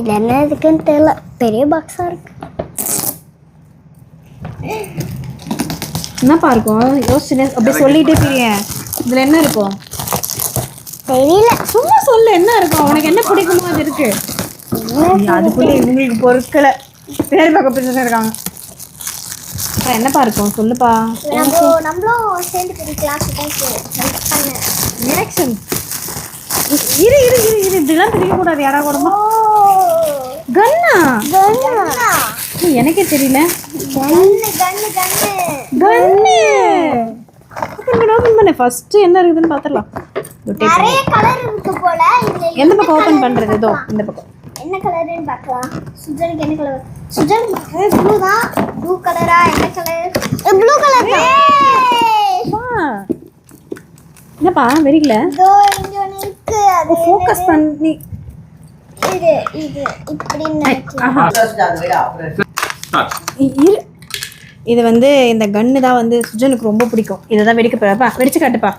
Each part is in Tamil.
இது என்ன இருக்குன்னு தெரியல. பெரிய பாக்ஸா இருக்கு. என்னப்பா இருக்கும்? யோசிச்சு அப்படியே சொல்லிட்டே பிரியேன் இதுல என்ன இருக்கும்? தெரியல. சும்மா சொல்லு என்ன இருக்கும்? உனக்கு என்ன பிடிக்குமோ அது இருக்கு. அதுக்குள்ளே இவங்களுக்கு பொருட்களை பேர் பார்க்க பிடிச்சா இருக்காங்க என்னப்பா இருக்கும்? சொல்லுப்பா. நம்ம நம்மளும் சேர்ந்து ரியாக்ஷன் இரு இரு இரு இரு. இப்படிலாம் தெரியக்கூடாது. யாரா கூடமா? கன்னா கன்னா எனக்கே தெரியல. கன்னு கன்னு கன்னு கன்னு ஓப்பன் பண்ண ஃபர்ஸ்ட் என்ன இருக்குதுன்னு பார்த்துடலாம் நிறைய கலர் இருக்கு போல. இதுல எந்த பக்கம் ஓப்பன் பண்றது? இதோ இந்த பக்கம். என்ன கலர்னு பார்க்கலாம் சுஜனுக்கு என்ன கலர் சுஜன் ப்ளூ தான். ப்ளூ கலரா என்ன கலர் ப்ளூ கலர் தான். என்னப்பா வெறிக்கல? இதோ இங்க இருக்கு. அது ஃபோக்கஸ் பண்ணி இது இது. இப்படின்னு நினைக்கிறேன் இது வந்து இந்த கன்னு தான் வந்து சுஜனுக்கு ரொம்ப பிடிக்கும். இதை தான் வெடிக்க போறப்பா வெடிச்சு காட்டுப்பா.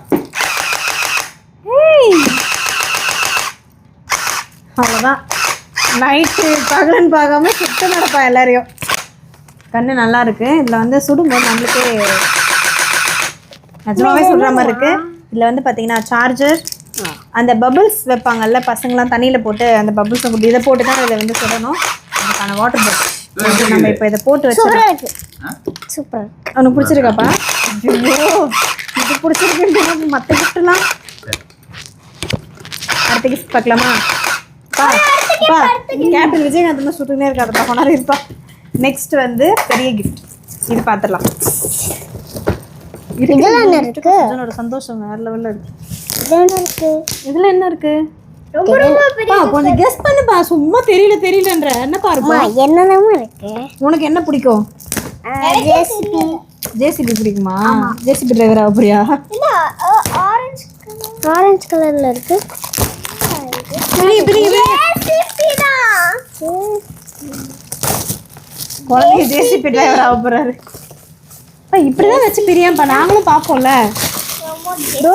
அவ்வளோதான் நைட்டு பகலன்னு பார்க்காம சுத்த நடப்பா எல்லாரையும். கண்ணு நல்லா இருக்கு. இதில் வந்து சுடும்போது நம்மளுக்கு நிஜமாவே சொல்கிற மாதிரி இருக்கு. இதில் வந்து பார்த்தீங்கன்னா சார்ஜர் அந்த பபிள்ஸ் வைப்பாங்கல்ல பசங்களாம் தண்ணியில் போட்டு அந்த பபிள்ஸ் கொடுத்து இதை போட்டு தான் இதை வந்து சுடணும். அதுக்கான வாட்டர் பாட்டில் நம்ம இப்போ இதை போட்டு இருக்கு. சூப்பர் உனக்கு பிடிச்சிருக்காப்பா? இது பிடிச்சிருக்கு மற்ற கிஃப்ட்லாம் அடுத்த கிஃப்ட் பார்க்கலாமா? பா பா கேப்டன் விஜயகாந்த் தான் சுட்டுனே இருக்காதுப்பா கொண்டாடி இருப்பா. நெக்ஸ்ட் வந்து பெரிய கிஃப்ட் இது பார்த்துடலாம். இதெல்லாம் இருக்கு. சந்தோஷம் வேற லெவலில் இருக்கு. இதில் என்ன இருக்கு? ரொம்ப ரொம்ப பெரிய பா கொஞ்சம் கெஸ் பண்ணுப்பா. சும்மா தெரியல தெரியலன்ற. என்னப்பா இருக்கும்? என்னென்னமோ இருக்கு. உனக்கு என்ன பிடிக்கும்? ஜேசிபி ஜேசிபி பிடிக்குமா? ஜேசிபி டிரைவர் ஆகுறியா இல்ல ஆரஞ்சு ஆரஞ்சு கலர்ல இருக்கு. குழந்தைங்க ஜேசிபி டிரைவர் ஆக போறாரு. இப்படிதான் வச்சு பிரியாம்பா நாங்களும் பார்ப்போம்ல. ஓ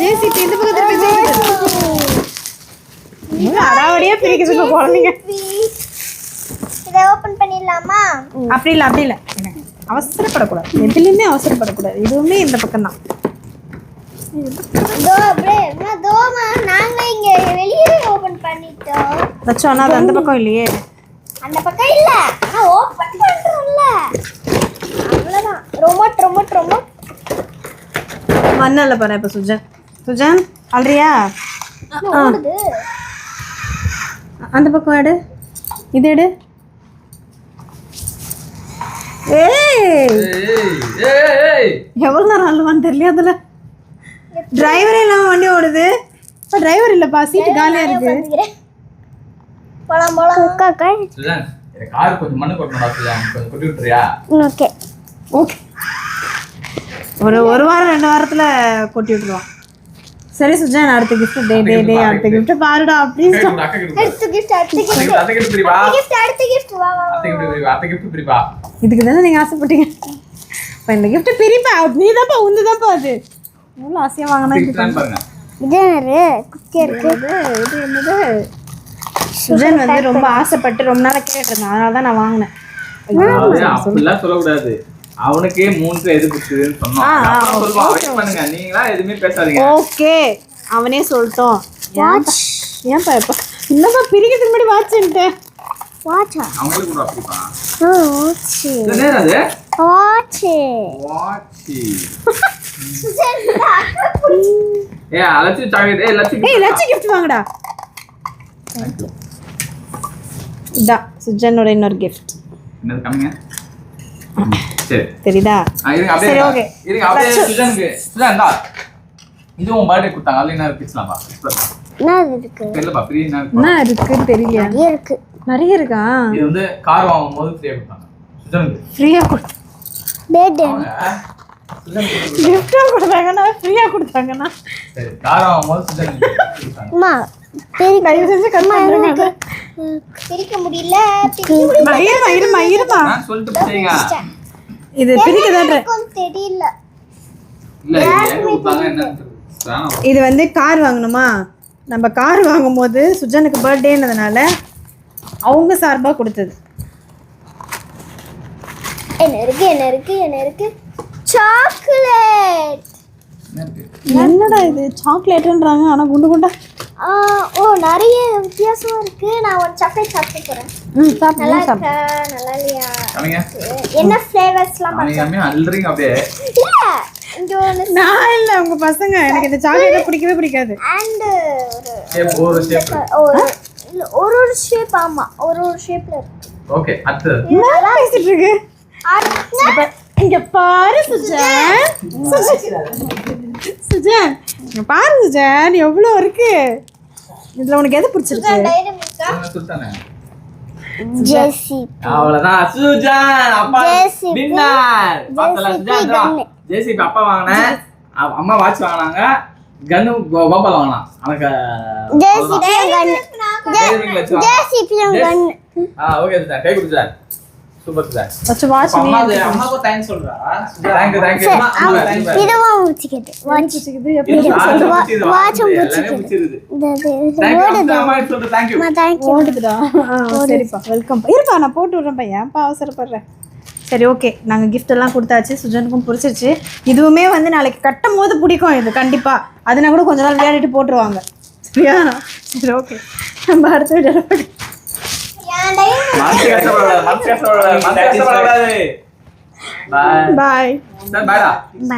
ஜேசிபி இந்த பக்கத்துல ஜேசிபி அடாவடியா பிரிக்குதுங்க குழந்தைங்க. இதை ஓபன் பண்ணிடலாமா? அப்படி இல்லை அப்படி இல்லை. அவசரப்படக்கூடாது. எதுலையுமே அவசரப்படக்கூடாது. இதுவுமே இந்த பக்கம் தான் வச்சோம் அது அந்த பக்கம் இல்லையே. அந்த பக்கம் இல்ல. ஓபன் பண்றோம்ல. அவ்வளவுதான். ரோமோட் ரோமோட் ரோமோட் மண்ணல்ல பாரு இப்போ சுஜன். சுஜன் அல்றியா அந்த பக்கம் எடு இது எடு. ஏய்! எவ்வளோ நேரம் அழுவான்னு தெரியல அதில் டிரைவரே இல்லாமல் வண்டி ஓடுது. இப்போ டிரைவர் இல்லைப்பா சீட்டு காலியாக இருக்கு. போலாம் போலாம். அக்கா கார் கொஞ்சம் மண்ணு ஓகே. ஓகே. ஒரு ஒரு வாரம் ரெண்டு வாரத்தில் கொட்டி விட்டுருவான். சரி சுஜான் அடுத்த கிஃப்ட் டே டே டே அடுத்த கிஃப்ட் பாருடா ப்ளீஸ் அடுத்த கிஃப்ட் அடுத்த கிஃப்ட் அத்தை கிட்ட பிரிவா. கிஃப்ட் அடுத்த கிஃப்ட் வா வா அத்தை கிட்ட பிரிவா. அத்தை கிட்ட பிரிவா. இதுக்கு தானே நீங்கள் ஆசைப்பட்டீங்க? இப்போ இந்த கிஃப்ட் பிரிப்பா நீ தான்ப்பா உந்து தான்ப்பா அது. எவ்வளோ ஆசையாக வாங்கினா பிரிக்கிறான்னு பாருங்க. இது என்னது? குட்டியா இருக்கு? இது இது என்னது? சுஜன் வந்து ரொம்ப ஆசைப்பட்டு ரொம்ப நாளாக கேட்டிருந்தேன். அதனால தான் நான் வாங்கினேன் சொல்லக்கூடாது. அவனுக்கே மூணுக்கு எது பிடிச்சதுன்னு சொன்னோம். ஆ, ஆ, அப்புறம் சொல்லுவான் வெயிட் பண்ணுங்க நீங்களா எதுவுமே பேசாதீங்க. ஓகே அவனே சொல்லிட்டோம். ஏன்பா? ஏன்பா இப்போ? இன்னப்பா பிரிக்கிறதுக்கு முன்னாடி வாட்சுன்ட்டேன் வாட்சா அவங்களுக்கு கூட அப்படிப்பா. வாட்ச் இது நேரம் அது? வாட்ச் வாட்சி ஏ அலட்சி சாக்லேட் ஏ லட்சி ஏய் லட்சம் கிஃப்ட் வாங்கடா. இதான் சுஜனோட இன்னொரு கிஃப்ட் என்னது கம்மிங்க சரி. தெரியுதா? இருங்க அப்படியே சரி, இருங்க. அப்படியே சுஜனுக்கு சுஜன் இந்தா இது உன் பர்த்டே கொடுத்தாங்க அதுல என்ன பிடிச்சலாம்ப்பா என்ன இருக்கு? தெரியலப்பா ஃப்ரீ என்ன இருக்குப்பா? என்ன இருக்குன்னு தெரியலையா. நிறைய இருக்கு. நிறைய இருக்கா? இது வந்து கார் வாங்கும் போது ஃப்ரீயா கொடுத்தாங்க. சுஜனுக்கு. ஃப்ரீயாக கொடு. டேட் அவங்க சுஜனுக்கு. கிஃப்டாக கொடுத்தாங்கன்னா ஃப்ரீயாக கொடுத்தாங்கன்னா. சரி கார் வாங்கும் போது சுஜனுக்கு கொடுத்தாங்க. அம்மா பெரிய தயவு செஞ்சு பண்ணுங்க பிரிக்க முடியல. இருமா இருமா இருமா நான் சொல்லிட்டு செய்யுங்க இது பிரிக்க தான் தெரியல. இல்ல இது வந்து கார் வாங்கணுமா? நம்ம கார் வாங்கும்போது சுஜனுக்கு பர்த்டேன்றதுனால அவங்க சார்பாக கொடுத்தது. என்ன இருக்கு என்ன இருக்கு என்ன இருக்கு? சாக்லேட்? என்னடா இது? சாக்லேட்டுன்றாங்க ஆனால் குண்டு குண்டா. ஓ நிறைய வித்தியாசமா இருக்கு. நான் ஒரு சாக்லேட் சாப்பிட்டு போறேன். ம் சாப்பிட்டு நல்லா இருக்கா? நல்லா இல்லையா. என்ன ஃப்ளேவர்ஸ்லாம் காமிங்க. அள்ளுறீங்க அப்படியே. இல்ல இங்க ஒன்று நான் இல்லை உங்கள் பசங்க. எனக்கு இந்த சாக்லேட்டை பிடிக்கவே பிடிக்காது. அண்ட் ஒரு Shape, ஒரு. ஒரு இல்ல, ஒரு ஒரு ஷேப் ஆமா ஒரு ஒரு ஷேப்ல இருக்கு. ஓகே அடுத்தது. என்ன பேசிட்டு இருக்கு? இங்க பாரு சுஜன் சுஜன் இங்க பாரு சுஜன் எவ்வளோ இருக்கு? இதுல உனக்கு எது பிடிச்சிருக்கு? அவ்வளவுதான். சுஜான் அப்பா. வின்னர். பார்த்தல சுஜான். ஜேசிபி அப்பா வாங்கினேன். அம்மா வாட்ச் வாங்கினாங்க. கன்னு பாபால வாங்கினான். அவனுக்கு ஜெசி கன் Dairy Milk வச்சு வாங்கினான். ஜெசி கன் ஆ ஓகே சுஜான். கை கொடு சுஜான் சூப்பர் வாட்ச் தேங்க்ஸ் சொல்றா. அம்மா தேங்க்யூ ஓடுதுடா. ஆ, சரிப்பா வெல்கம் இருப்பா நான் போட்டு விட்றேன் பையன். ஏன்ப்பா அவசரப்படுறேன் சரி ஓகே நாங்கள் gift எல்லாம் கொடுத்தாச்சு. சுஜனுக்கும் பிடிச்சிருச்சு. இதுவுமே வந்து நாளைக்கு கட்டும் போது பிடிக்கும் இது கண்டிப்பாக அதுனா கூட கொஞ்ச நாள் விளையாடிட்டு போட்டுருவாங்க. சரியா? சரி ஓகே நம்ம அடுத்த வீடியோவில் బాయ్ బాయ్